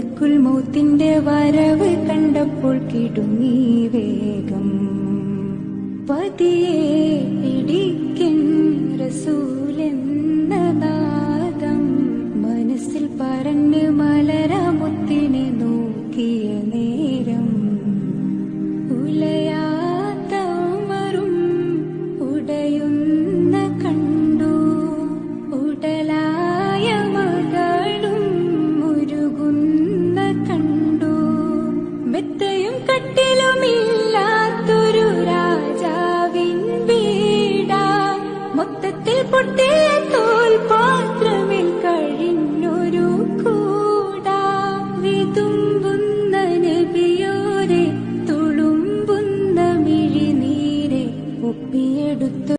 മലക്കുൽ മൗത്തിന്റെ വരവ് കണ്ടപ്പോൾ കിടുങ്ങി വേഗം. പതിയെ ഇടിക്കൻ റസൂലെന്ന നാദം മനസ്സിൽ പറഞ്ഞ് മെത്തയും കട്ടിലുമില്ലാത്തൊരു രാജാവിൻ വീട. മൊത്തത്തിൽ പൊട്ടിയ തോൽ പാത്രമിൽ കഴിഞ്ഞൊരു കൂട. വിതുമ്പുന്ന നബിയോരെ തുളുമ്പുന്ന മിഴിനീരെ ഒപ്പിയെടുത്തു